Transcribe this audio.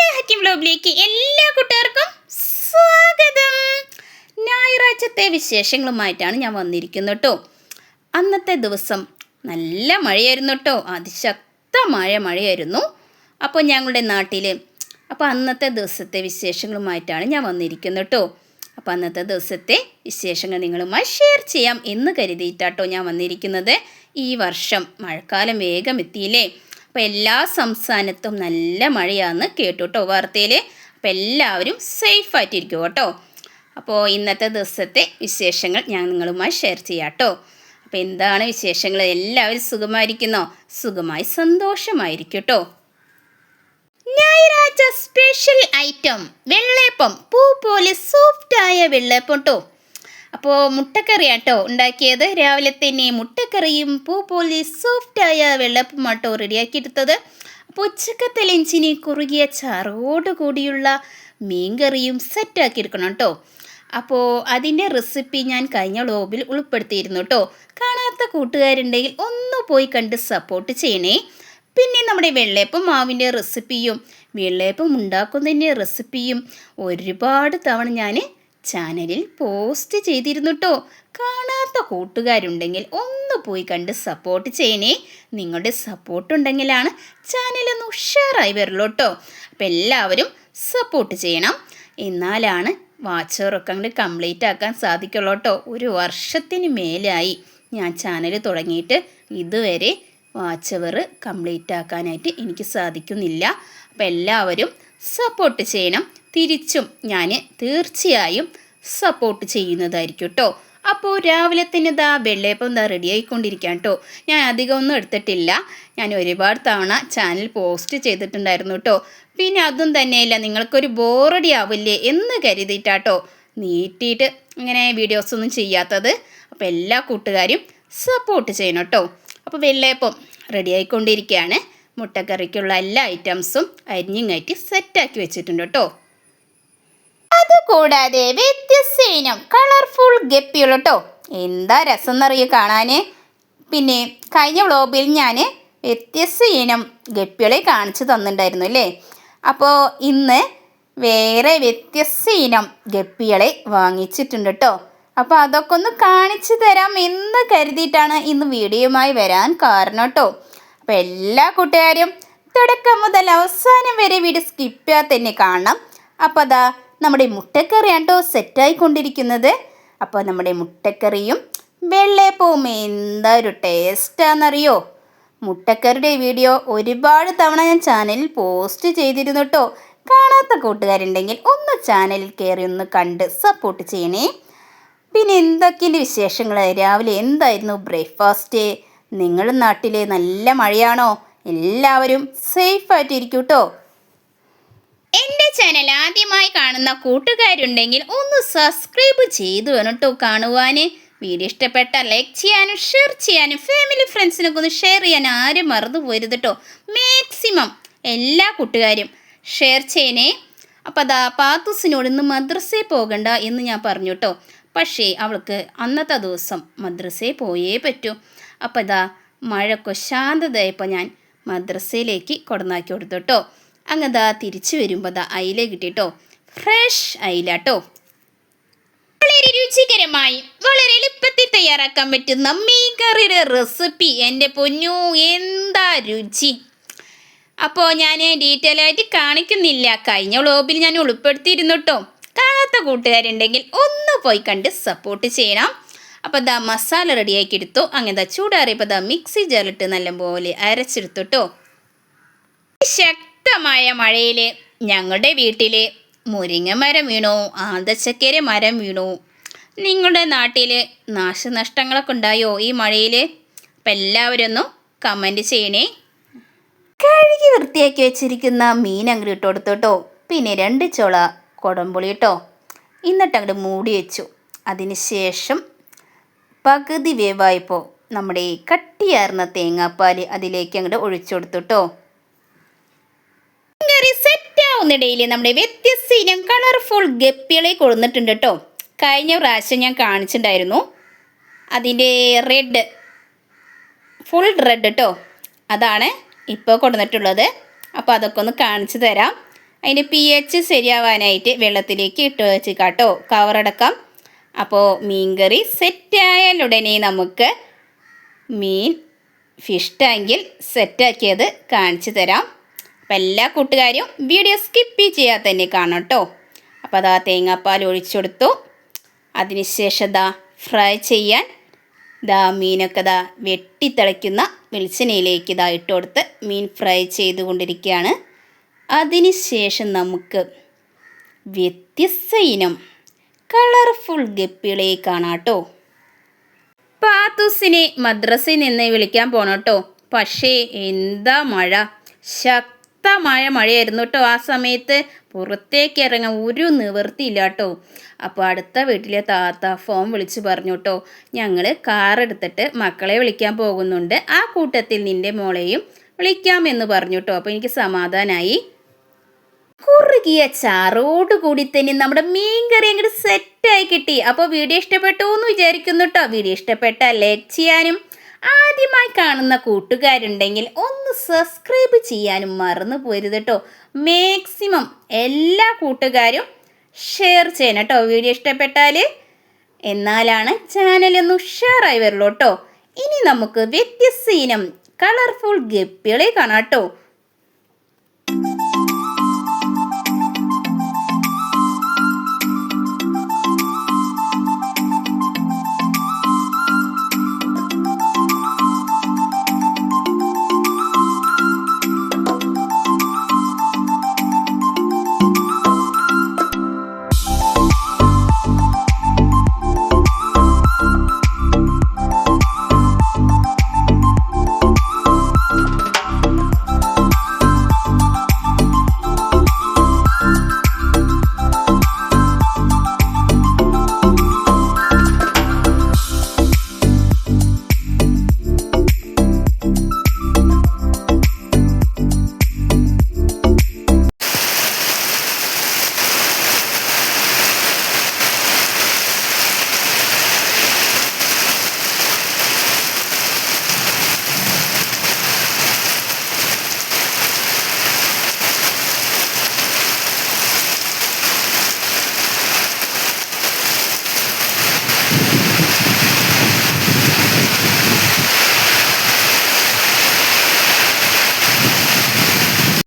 എല്ലാ കുട്ടികൾക്കും സ്വാഗതം. ഞായറാഴ്ചത്തെ വിശേഷങ്ങളുമായിട്ടാണ് ഞാൻ വന്നിരിക്കുന്നത് കേട്ടോ. അന്നത്തെ ദിവസം നല്ല മഴയായിരുന്നു കേട്ടോ. അതിശക്തമായ മഴയായിരുന്നു. അപ്പോൾ ഞങ്ങളുടെ നാട്ടിൽ അപ്പോൾ അന്നത്തെ ദിവസത്തെ വിശേഷങ്ങളുമായിട്ടാണ് ഞാൻ വന്നിരിക്കുന്നത് കേട്ടോ. അപ്പോൾ അന്നത്തെ ദിവസത്തെ വിശേഷങ്ങൾ നിങ്ങളുമായി ഷെയർ ചെയ്യാം എന്ന് കരുതിയിട്ടാട്ടോ ഞാൻ വന്നിരിക്കുന്നത്. ഈ വർഷം മഴക്കാലം വേഗം എത്തിയില്ലേ? അപ്പോൾ എല്ലാ സംസ്ഥാനത്തും നല്ല മഴയാണെന്ന് കേട്ടു കേട്ടോ വാർത്തയിൽ അപ്പോൾ എല്ലാവരും സേഫായിട്ടിരിക്കും കേട്ടോ അപ്പോൾ ഇന്നത്തെ ദിവസത്തെ വിശേഷങ്ങൾ ഞാൻ നിങ്ങളുമായി ഷെയർ ചെയ്യാം കേട്ടോ അപ്പോൾ എന്താണ് വിശേഷങ്ങൾ? എല്ലാവരും സുഖമായിരിക്കുന്നോ? സുഖമായി സന്തോഷമായിരിക്കും കേട്ടോ ഞായറാഴ്ച സ്പെഷ്യൽ ഐറ്റം വെള്ളേപ്പം പൂ പോലെ സോഫ്റ്റായ വെള്ളേപ്പം കേട്ടോ അപ്പോൾ മുട്ടക്കറിയാട്ടോ ഉണ്ടാക്കിയത്. രാവിലെ തന്നെ മുട്ടക്കറിയും പൂ പോലെ സോഫ്റ്റായ വെള്ളപ്പുമാട്ടോ റെഡിയാക്കിയെടുത്തത്. അപ്പോൾ ഉച്ചക്കത്തെ ലഞ്ചിന് കുറുകിയ ചാറോട് കൂടിയുള്ള മീൻകറിയും സെറ്റാക്കിയെടുക്കണം കേട്ടോ. അപ്പോൾ അതിന്റെ റെസിപ്പി ഞാൻ കഴിഞ്ഞ ലോബിൽ ഉൾപ്പെടുത്തിയിരുന്നു കേട്ടോ. കാണാത്ത കൂട്ടുകാരുണ്ടെങ്കിൽ ഒന്ന് പോയി കണ്ട് സപ്പോർട്ട് ചെയ്യണേ. പിന്നെ നമ്മുടെ വെള്ളയപ്പം മാവിന്റെ റെസിപ്പിയും വെള്ളയപ്പം ഉണ്ടാക്കുന്നതിന്റെ റെസിപ്പിയും ഒരുപാട് തവണ ഞാൻ ചാനലിൽ പോസ്റ്റ് ചെയ്തിരുന്നു കേട്ടോ കാണാത്ത കൂട്ടുകാരുണ്ടെങ്കിൽ ഒന്ന് പോയി കണ്ട് സപ്പോർട്ട് ചെയ്യണേ. നിങ്ങളുടെ സപ്പോർട്ട് ഉണ്ടെങ്കിലാണ് ചാനലൊന്ന് ഉഷാറായി വരുള്ളൂ കേട്ടോ അപ്പം എല്ലാവരും സപ്പോർട്ട് ചെയ്യണം. എന്നാലാണ് വാച്ചറൊക്കെ അങ്ങോട്ട് കംപ്ലീറ്റ് ആക്കാൻ സാധിക്കുള്ളൂ കേട്ടോ ഒരു വർഷത്തിന് മേലായി ഞാൻ ചാനൽ തുടങ്ങിയിട്ട് ഇതുവരെ വാച്ചവർ കംപ്ലീറ്റ് ആക്കാനായിട്ട് എനിക്ക് സാധിക്കുന്നില്ല. അപ്പം എല്ലാവരും സപ്പോർട്ട് ചെയ്യണം. തിരിച്ചും ഞാൻ തീർച്ചയായും സപ്പോർട്ട് ചെയ്യുന്നതായിരിക്കും കേട്ടോ അപ്പോൾ രാവിലെ തന്നെ ഇതാ വെള്ളയപ്പം ഇതാ റെഡി ആയിക്കൊണ്ടിരിക്കാം കേട്ടോ ഞാൻ അധികം ഒന്നും എടുത്തിട്ടില്ല. ഞാൻ ഒരുപാട് തവണ ചാനൽ പോസ്റ്റ് ചെയ്തിട്ടുണ്ടായിരുന്നു കേട്ടോ പിന്നെ അതും തന്നെയല്ല നിങ്ങൾക്കൊരു ബോറടി ആവില്ലേ എന്ന് കരുതിയിട്ടാട്ടോ നീട്ടിയിട്ട് ഇങ്ങനെ വീഡിയോസ് ഒന്നും ചെയ്യാത്തത്. അപ്പോൾ എല്ലാ കൂട്ടുകാരും സപ്പോർട്ട് ചെയ്യണം കേട്ടോ അപ്പോൾ വെള്ളയപ്പം റെഡി ആയിക്കൊണ്ടിരിക്കുകയാണ് മുട്ടക്കറിക്കുള്ള എല്ലാ ഐറ്റംസും അരിഞ്ഞിങ്ങായിട്ട് സെറ്റാക്കി വെച്ചിട്ടുണ്ട് കേട്ടോ അതുകൂടാതെ വ്യത്യസ്ത ഇനം കളർഫുൾ ഗപ്പികൾ കേട്ടോ എന്താ രസം എന്നറിയോ കാണാൻ പിന്നെ കഴിഞ്ഞ വ്ലോഗിൽ ഞാൻ വ്യത്യസ്ത ഇനം ഗപ്പികളെ കാണിച്ചു തന്നിട്ടുണ്ടായിരുന്നു അല്ലേ? അപ്പോൾ ഇന്ന് വേറെ വ്യത്യസ്ത ഇനം ഗപ്പികളെ വാങ്ങിച്ചിട്ടുണ്ട് കേട്ടോ അപ്പോൾ അതൊക്കെ ഒന്ന് കാണിച്ചു തരാം എന്ന് കരുതിയിട്ടാണ് ഇന്ന് വീഡിയോയുമായി വരാൻ കാരണം കേട്ടോ അപ്പോൾ എല്ലാ കൂട്ടുകാരും തുടക്കം മുതൽ അവസാനം വരെ വീഡിയോ സ്കിപ്പ് ചെയ്യാതെ തന്നെ കാണണം. അപ്പോൾ അതാ നമ്മുടെ മുട്ടക്കറിയാണ് കേട്ടോ സെറ്റായിക്കൊണ്ടിരിക്കുന്നത്. അപ്പോൾ നമ്മുടെ മുട്ടക്കറിയും വെള്ളയപ്പവും എന്താ ഒരു ടേസ്റ്റാണെന്നറിയോ മുട്ടക്കറിയുടെ വീഡിയോ ഒരുപാട് തവണ ഞാൻ ചാനലിൽ പോസ്റ്റ് ചെയ്തിരുന്നു കേട്ടോ. കാണാത്ത കൂട്ടുകാരുണ്ടെങ്കിൽ ഒന്ന് ചാനലിൽ കയറി ഒന്ന് കണ്ട് സപ്പോർട്ട് ചെയ്യണേ. പിന്നെ എന്തൊക്കെയുണ്ട് വിശേഷങ്ങൾ രാവിലെ എന്തായിരുന്നു ബ്രേക്ക്ഫാസ്റ്റ്? നിങ്ങളുടെ നാട്ടിൽ നല്ല മഴയാണോ? എല്ലാവരും സേഫായിട്ടിരിക്കും കേട്ടോ. എന്റെ ചാനൽ ആദ്യമായി കാണുന്ന കൂട്ടുകാരുണ്ടെങ്കിൽ ഒന്ന് സബ്സ്ക്രൈബ് ചെയ്തു എന്നിട്ടോ കാണുവാൻ വീഡിയോ ഇഷ്ടപ്പെട്ട ലൈക്ക് ചെയ്യാനും ഷെയർ ചെയ്യാനും ഫാമിലി ഫ്രണ്ട്സിനൊക്കെ ഒന്ന് ഷെയർ ചെയ്യാൻ ആരും മറന്നു പോരുത് കേട്ടോ മാക്സിമം എല്ലാ കൂട്ടുകാരും ഷെയർ ചെയ്യണേ. അപ്പോൾ അതാ പാത്തൂസിനോട് ഇന്ന് മദ്രസയിൽ പോകണ്ട എന്ന് ഞാൻ പറഞ്ഞു കേട്ടോ പക്ഷേ അവൾക്ക് അന്നത്തെ ദിവസം മദ്രസയിൽ പോയേ പറ്റൂ. അപ്പോൾ ഇതാ മഴക്കൊ ശാന്തതയപ്പോൾ ഞാൻ മദ്രസയിലേക്ക് കൊടന്നാക്കി കൊടുത്തു കേട്ടോ അങ്ങതാ തിരിച്ചു വരുമ്പോൾ ദാ അയില കിട്ടിട്ടോ. ഫ്രഷ് അയില കേട്ടോ വളരെ രുചികരമായി വളരെ എളുപ്പത്തിൽ തയ്യാറാക്കാൻ പറ്റുന്ന മീൻ കറിയുടെ റെസിപ്പി എന്റെ പൊന്നു. എന്താ രുചി? അപ്പോൾ ഞാൻ ഡീറ്റെയിൽ ആയിട്ട് കാണിക്കുന്നില്ല. കഴിഞ്ഞ വ്ളോബിൽ ഞാൻ ഉൾപ്പെടുത്തിയിരുന്നു കേട്ടോ കാണാത്ത കൂട്ടുകാരുണ്ടെങ്കിൽ ഒന്ന് പോയി കണ്ട് സപ്പോർട്ട് ചെയ്യണം. അപ്പോൾ ദാ മസാല റെഡിയാക്കി എടുത്തു. അങ്ങനെ ദാ ചൂടാറിയപ്പോൾ ദാ മിക്സി ജാറിട്ട് നല്ലപോലെ അരച്ചെടുത്തു കേട്ടോ ശക്തമായ മഴയിൽ ഞങ്ങളുടെ വീട്ടിൽ മുരിങ്ങ മരം വീണു ആന്തച്ചക്കര മരം വീണു. നിങ്ങളുടെ നാട്ടിൽ നാശനഷ്ടങ്ങളൊക്കെ ഉണ്ടായോ ഈ മഴയിൽ അപ്പം എല്ലാവരും കമന്റ് ചെയ്യണേ. കഴുകി വൃത്തിയാക്കി വെച്ചിരിക്കുന്ന മീൻ അങ്ങോട്ട് ഇട്ട് കൊടുത്തോട്ടോ പിന്നെ രണ്ട് ചുള കൊടമ്പുളി കേട്ടോ. എന്നിട്ട് അങ്ങോട്ട് മൂടി വെച്ചു. അതിന് ശേഷം പകുതി വേവായപ്പോൾ നമ്മുടെ കട്ടിയാർന്ന തേങ്ങാപ്പാൽ അതിലേക്ക് അങ്ങോട്ട് ഒഴിച്ചു കൊടുത്തു കേട്ടോ. സെറ്റാവുന്നിടയിൽ നമ്മുടെ വ്യത്യസ്ത ഇനം കളർഫുൾ ഗപ്പികളെ കൊടുന്നിട്ടുണ്ട് കേട്ടോ കഴിഞ്ഞ പ്രാവശ്യം ഞാൻ കാണിച്ചിട്ടുണ്ടായിരുന്നു അതിന്റെ റെഡ് ഫുൾ റെഡ് കേട്ടോ അതാണ് ഇപ്പോൾ കൊടുന്നിട്ടുള്ളത് അപ്പോൾ അതൊക്കെ ഒന്ന് കാണിച്ചു തരാം. അതിന്റെ പി എച്ച് ശരിയാവാനായിട്ട് വെള്ളത്തിലേക്ക് ഇട്ട് വെച്ച് കേട്ടോ കവറടക്കാം അപ്പോൾ മീൻകറി സെറ്റായാലുടനെ നമുക്ക് മീൻ ഫിഷ് ടാങ്കിൽ സെറ്റാക്കിയത് കാണിച്ചു തരാം. അപ്പം എല്ലാ കൂട്ടുകാരും വീഡിയോ സ്കിപ്പ് ചെയ്യാതെ തന്നെ കാണാം കേട്ടോ. അപ്പോൾ അതാ തേങ്ങാപ്പാൽ ഒഴിച്ചെടുത്തു അതിനുശേഷം ദാ ഫ്രൈ ചെയ്യാൻ ദാ മീനൊക്കെ ദാ വെട്ടിത്തിളയ്ക്കുന്ന വെളിച്ചെണ്ണയിലേക്ക് ഇതാ ഇട്ട് കൊടുത്ത് മീൻ ഫ്രൈ ചെയ്തുകൊണ്ടിരിക്കുകയാണ് അതിനുശേഷം നമുക്ക് വ്യത്യസ്ത ഇനം കളർഫുൾ ഗപ്പികളെ കാണാം കേട്ടോ. പാത്തൂസിനെ മദ്രസയിൽ നിന്ന് വിളിക്കാൻ പോണം കേട്ടോ. പക്ഷേ എന്താ മഴ? ശക്തമായ മഴയായിരുന്നു കേട്ടോ ആ സമയത്ത്. പുറത്തേക്ക് ഇറങ്ങാൻ ഒരു നിവൃത്തിയില്ല കേട്ടോ. അപ്പോൾ അടുത്ത വീട്ടിലെ താത്ത ഫോൺ വിളിച്ച് പറഞ്ഞു കേട്ടോ ഞങ്ങൾ കാർ എടുത്തിട്ട് മക്കളെ വിളിക്കാൻ പോകുന്നുണ്ട്. ആ കൂട്ടത്തിൽ നിന്റെ മോളെയും വിളിക്കാമെന്ന് പറഞ്ഞു കേട്ടോ. അപ്പോൾ എനിക്ക് സമാധാനമായി കുറുകിയ ചാറോട് കൂടി തന്നെ നമ്മുടെ മീൻ കറി അങ്ങോട്ട് സെറ്റായി കിട്ടി. അപ്പോൾ വീഡിയോ ഇഷ്ടപ്പെട്ടു എന്ന് വിചാരിക്കുന്നു കേട്ടോ. വീഡിയോ ഇഷ്ടപ്പെട്ടാൽ ലൈക്ക് ചെയ്യാനും ആദ്യമായി കാണുന്ന കൂട്ടുകാരുണ്ടെങ്കിൽ ഒന്ന് സബ്സ്ക്രൈബ് ചെയ്യാനും മറന്നു പോരുത് കേട്ടോ. മാക്സിമം എല്ലാ കൂട്ടുകാരും ഷെയർ ചെയ്യണം കേട്ടോ. വീഡിയോ ഇഷ്ടപ്പെട്ടാൽ എന്നാലാണ് ചാനൽ ഒന്ന് ഉഷാറായി വരുള്ളൂ കേട്ടോ. ഇനി നമുക്ക് വ്യത്യസ്ത ഇനം കളർഫുൾ ഗപ്പികളെ കാണാം കേട്ടോ.